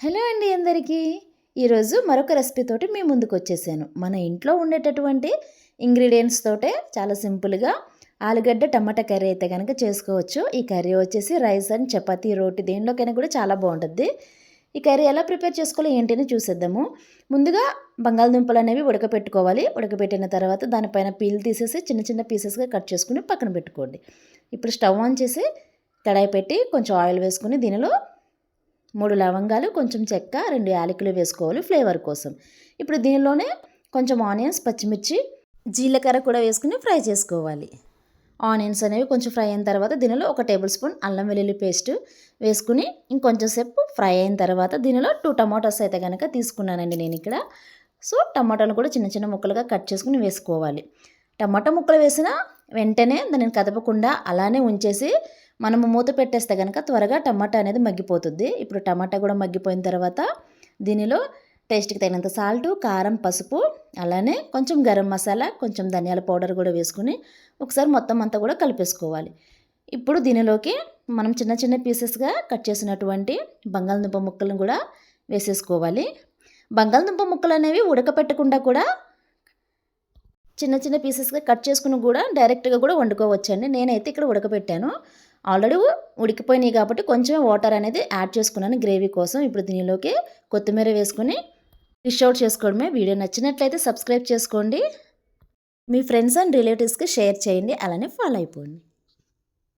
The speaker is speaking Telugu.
హలో అండి అందరికీ. ఈరోజు మరొక రెసిపీ తోటి మీ ముందుకు వచ్చేసాను. మన ఇంట్లో ఉండేటటువంటి ఇంగ్రీడియంట్స్ తోటే చాలా సింపుల్గా ఆలుగడ్డ టమాటా కర్రీ అయితే కనుక చేసుకోవచ్చు. ఈ కర్రీ వచ్చేసి రైస్ అండ్ చపాతీ రోటి దేనిలోకైనా కూడా చాలా బాగుంటుంది. ఈ కర్రీ ఎలా ప్రిపేర్ చేసుకోవాలి ఏంటని చూసేద్దాము. ముందుగా బంగాళదుంపలు అనేవి ఉడకపెట్టుకోవాలి. ఉడకపెట్టిన తర్వాత దానిపైన పీల్ తీసేసి చిన్న చిన్న పీసెస్గా కట్ చేసుకుని పక్కన పెట్టుకోండి. ఇప్పుడు స్టవ్ ఆన్ చేసి కడాయి పెట్టి కొంచెం ఆయిల్ వేసుకుని దీనిలో మూడు లవంగాలు కొంచెం చెక్క రెండు యాలకులు వేసుకోవాలి ఫ్లేవర్ కోసం. ఇప్పుడు దీనిలోనే కొంచెం ఆనియన్స్ పచ్చిమిర్చి జీలకర్ర కూడా వేసుకుని ఫ్రై చేసుకోవాలి. ఆనియన్స్ అనేవి కొంచెం ఫ్రై అయిన తర్వాత దీనిలో ఒక టేబుల్ స్పూన్ అల్లం వెల్లుల్లి పేస్ట్ వేసుకుని ఇంకొంచెం సేపు ఫ్రై అయిన తర్వాత దీనిలో టూ టమాటోస్ అయితే కనుక తీసుకున్నానండి నేను ఇక్కడ. సో టమాటాలు కూడా చిన్న చిన్న ముక్కలుగా కట్ చేసుకుని వేసుకోవాలి. టమాటా ముక్కలు వేసిన వెంటనే దానిని కదపకుండా అలానే ఉంచేసి మనము మూత పెట్టేస్తే కనుక త్వరగా టమాటా అనేది మగ్గిపోతుంది. ఇప్పుడు టమాటా కూడా మగ్గిపోయిన తర్వాత దీనిలో టేస్ట్కి తగినంత సాల్ట్ కారం పసుపు అలానే కొంచెం గరం మసాలా కొంచెం ధనియాల పౌడర్ కూడా వేసుకుని ఒకసారి మొత్తం అంతా కూడా కలిపేసుకోవాలి. ఇప్పుడు దీనిలోకి మనం చిన్న చిన్న పీసెస్గా కట్ చేసినటువంటి బంగాళదుంప ముక్కలను కూడా వేసేసుకోవాలి. బంగాళదుంప ముక్కలు అనేవి ఉడకపెట్టకుండా కూడా చిన్న చిన్న పీసెస్గా కట్ చేసుకుని కూడా డైరెక్ట్గా కూడా వండుకోవచ్చండి. నేనైతే ఇక్కడ ఉడకపెట్టాను. ఆల్రెడీ ఉడికిపోయినాయి కాబట్టి కొంచెం వాటర్ అనేది యాడ్ చేసుకున్నాను గ్రేవీ కోసం. ఇప్పుడు దీనిలోకి కొత్తిమీర వేసుకుని డిష్ అవుట్ చేసుకోవడమే. వీడియో నచ్చినట్లయితే సబ్స్క్రైబ్ చేసుకోండి. మీ ఫ్రెండ్స్ అండ్ రిలేటివ్స్కి షేర్ చేయండి. అలానే ఫాలో అయిపోండి.